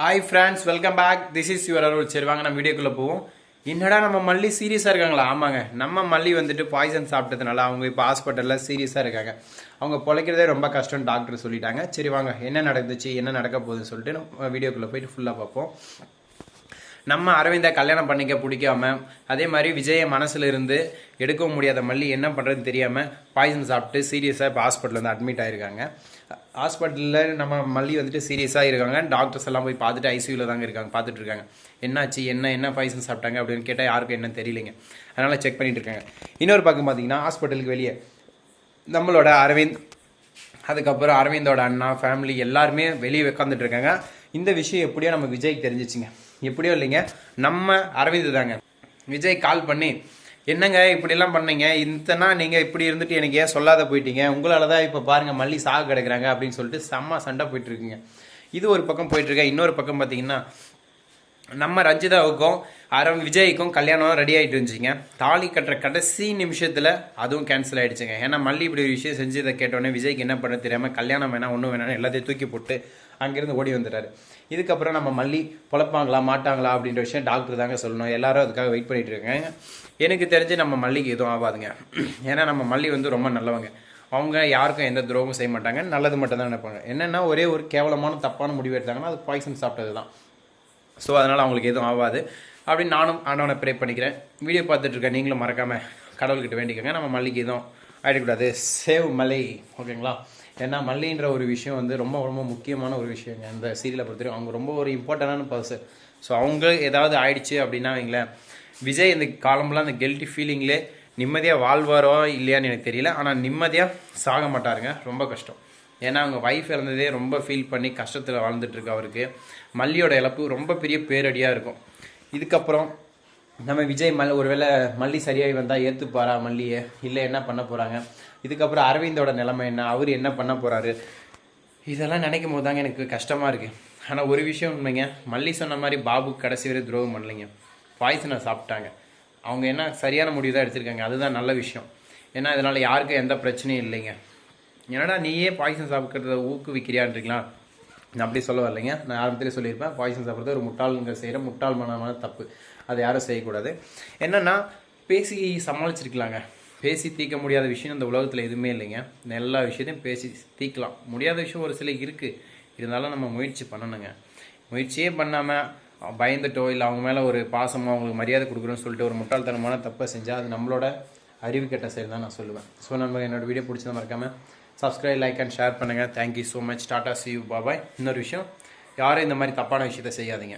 Hi friends welcome back this is your Arul சரி வாங்க நம்ம வீடியோக்குள்ளே போவோம். என்னடா நம்ம மல்லி சீரியஸாக இருக்காங்களா? ஆமாங்க. நம்ம மல்லி வந்துட்டு பாய்சன் சாப்பிட்டதுனால அவங்க இப்போ ஹாஸ்பிட்டலில் சீரியஸாக இருக்காங்க. அவங்க பொழைக்கிறதே ரொம்ப கஷ்டம் டாக்டர் சொல்லிட்டாங்க. சரி வாங்க என்ன நடந்துச்சு என்ன நடக்க போகுதுன்னு சொல்லிட்டு நம்ம வீடியோக்குள்ளே போயிட்டு ஃபுல்லாக பார்ப்போம். நம்ம அரவிந்தை கல்யாணம் பண்ணிக்க பிடிக்காம அதே மாதிரி விஜயை மனசில் இருந்து எடுக்கவும் முடியாத மல்லி என்ன பண்ணுறதுன்னு தெரியாமல் பாய்சன் சாப்பிட்டு சீரியஸாக இப்போ ஹாஸ்பிட்டலில் வந்து அட்மிட் ஆகிருக்காங்க ஹாஸ்பிட்டலில் நம்ம மல்லி வந்துட்டு சீரியஸாக இருக்காங்க. டாக்டர்ஸ் எல்லாம் போய் பார்த்துட்டு ஐசியூவில் தாங்க இருக்காங்க பார்த்துட்டு இருக்காங்க. என்னாச்சு என்ன என்ன பாய்சன் சாப்பிட்டாங்க அப்படின்னு கேட்டால் யாருக்கும் என்ன தெரியலைங்க. அதனால் செக் பண்ணிட்டு இருக்காங்க. இன்னொரு பக்கம் பார்த்தீங்கன்னா ஹாஸ்பிட்டலுக்கு வெளியே நம்மளோட அரவிந்த் அதுக்கப்புறம் அரவிந்தோட அண்ணா ஃபேமிலி எல்லாருமே வெளியே உட்காந்துட்டு இருக்காங்க. இந்த விஷயம் எப்படியோ நம்ம விஜய்க்கு தெரிஞ்சிச்சுங்க. எப்படியோ இல்லைங்க நம்ம அரவிந்த் தாங்க விஜய் கால் பண்ணி என்னங்க இப்படிலாம் பண்ணீங்க? இத்தனா நீங்கள் இப்படி இருந்துட்டு எனக்கு ஏன் சொல்லாத போயிட்டீங்க? உங்களால் தான் இப்போ பாருங்கள் மல்லி சாக கிடக்குறாங்க அப்படின்னு சொல்லிட்டு செம்ம சண்டை போயிட்டுருக்குங்க. இது ஒரு பக்கம் போயிட்டுருக்கேன் இன்னொரு பக்கம் பார்த்தீங்கன்னா நம்ம ரஞ்சிதாவுக்கும் அரம் விஜய்க்கும் கல்யாணம் ரெடி ஆகிட்டு இருந்துச்சுங்க. தாலி கட்டுற கடைசி நிமிஷத்தில் அதுவும் கேன்சல் ஆயிடுச்சுங்க. ஏன்னா மல்லி இப்படி ஒரு விஷயம் செஞ்சு இதை கேட்டோடனே விஜய்க்கு என்ன பண்ண தெரியாமல் கல்யாணம் வேணாம் ஒன்றும் வேணாம் எல்லாத்தையும் தூக்கி போட்டு அங்கேருந்து ஓடி வந்துட்டார். இதுக்கப்புறம் நம்ம மல்லி பொழப்பாங்களா மாட்டாங்களா அப்படின்ற விஷயம் டாக்டர் தாங்க சொல்லணும். எல்லாரும் அதுக்காக வெயிட் பண்ணிட்டு இருக்காங்க. எனக்கு தெரிஞ்சு நம்ம மல்லிக்கு எதுவும் ஆகாதுங்க ஏன்னா நம்ம மல்லி வந்து ரொம்ப நல்லவங்க. அவங்க யாருக்கும் எந்த துரோகமும் செய்ய மாட்டாங்க. நல்லது மட்டும் தான் நினைப்பாங்க. என்னென்னா ஒரே ஒரு கேவலமான தப்பான முடிவு எடுத்தாங்கன்னா அது பாய்சன் சாப்பிட்டது தான் ஸோ அதனால் அவங்களுக்கு எதுவும் ஆகாது அப்படின்னு நானும் ஆண்டவனை ப்ரே பண்ணிக்கிறேன். வீடியோ பார்த்துட்ருக்கேன் நீங்களும் மறக்காமல் கடவுள்கிட்ட வேண்டிக்கோங்க. நம்ம மல்லிக்கு எதுவும் ஆகிடக்கூடாது சேவ் மலை ஓகேங்களா ஏன்னா மல்லின்ற ஒரு விஷயம் வந்து ரொம்ப ரொம்ப முக்கியமான ஒரு விஷயங்க. அந்த சீரியலை பொறுத்தவரைக்கும் அவங்க ரொம்ப ஒரு இம்பார்ட்டண்டான பர்சன் ஸோ அவங்க ஏதாவது ஆயிடுச்சு அப்படின்னா வைங்களேன் விஜய் இந்த காலம்லாம் அந்த கெல்ட்டி ஃபீலிங்லே நிம்மதியாக வாழ்வாரோ இல்லையான்னு எனக்கு தெரியல. ஆனால் நிம்மதியாக சாக மாட்டாருங்க. ரொம்ப கஷ்டம். ஏன்னா அவங்க ஒய்ஃப் இறந்ததே ரொம்ப ஃபீல் பண்ணி கஷ்டத்தில் வாழ்ந்துட்டுருக்கு அவருக்கு. மல்லியோட இழப்பு ரொம்ப பெரிய பேரடியாக இருக்கும். இதுக்கப்புறம் நம்ம விஜய் மல் ஒருவேளை மல்லி சரியாகி வந்தால் ஏற்றுப்பாரா மல்லியை? இல்லை என்ன பண்ண போகிறாங்க இதுக்கப்புறம் அரவிந்தோட நிலைமை என்ன? அவர் என்ன பண்ண போகிறாரு இதெல்லாம் நினைக்கும் போது தாங்க எனக்கு கஷ்டமாக இருக்குது ஆனால் ஒரு விஷயம் உண்மைங்க. மல்லி சொன்ன மாதிரி பாபு கடைசி வரை துரோகம் பண்ணலைங்க. பாய்சனை சாப்பிட்டாங்க. அவங்க என்ன சரியான முடிவு தான் எடுத்திருக்காங்க. அதுதான் நல்ல விஷயம். ஏன்னா இதனால் யாருக்கும் எந்த பிரச்சனையும் இல்லைங்க. என்னடா நீயே பாய்சன் சாப்பிட்றத ஊக்குவிக்கிறியான்றீங்களா? நான் அப்படி சொல்ல வரலைங்க. நான் ஆரம்பத்திலே சொல்லியிருப்பேன். பாய்சன் சாப்பிட்றது ஒரு முட்டாளுங்க செய்கிற முட்டாள்மனமான தப்பு. அதை யாரும் செய்யக்கூடாது. என்னென்னா பேசி சமாளிச்சிருக்கலாங்க. பேசி தீர்க்க முடியாத விஷயம் இந்த உலகத்தில் எதுவுமே இல்லைங்க. எல்லா விஷயத்தையும் பேசி தீர்க்கலாம். முடியாத விஷயம் ஒரு சில இருக்குது இருந்தாலும் நம்ம முயற்சி பண்ணணுங்க. முயற்சியே பண்ணாமல் பயந்துட்டோ இல்லை அவங்க மேலே ஒரு பாசமாக அவங்களுக்கு மரியாதை கொடுக்குறோன்னு சொல்லிட்டு ஒரு முட்டாள்தனமான தப்பை செஞ்சால் அது நம்மளோட அறிவு கெட்ட செயல் தான் நான் சொல்லுவேன். ஸோ நம்ம என்னோட வீடியோ பிடிச்சதை மறக்காமல் சப்ஸ்கிரைப் லைக் அண்ட் ஷேர் பண்ணுங்கள் thank you so much tata see you bye bye இன்னொரு விஷயம் யாரும் இந்த மாதிரி தப்பான விஷயத்தை செய்யாதீங்க.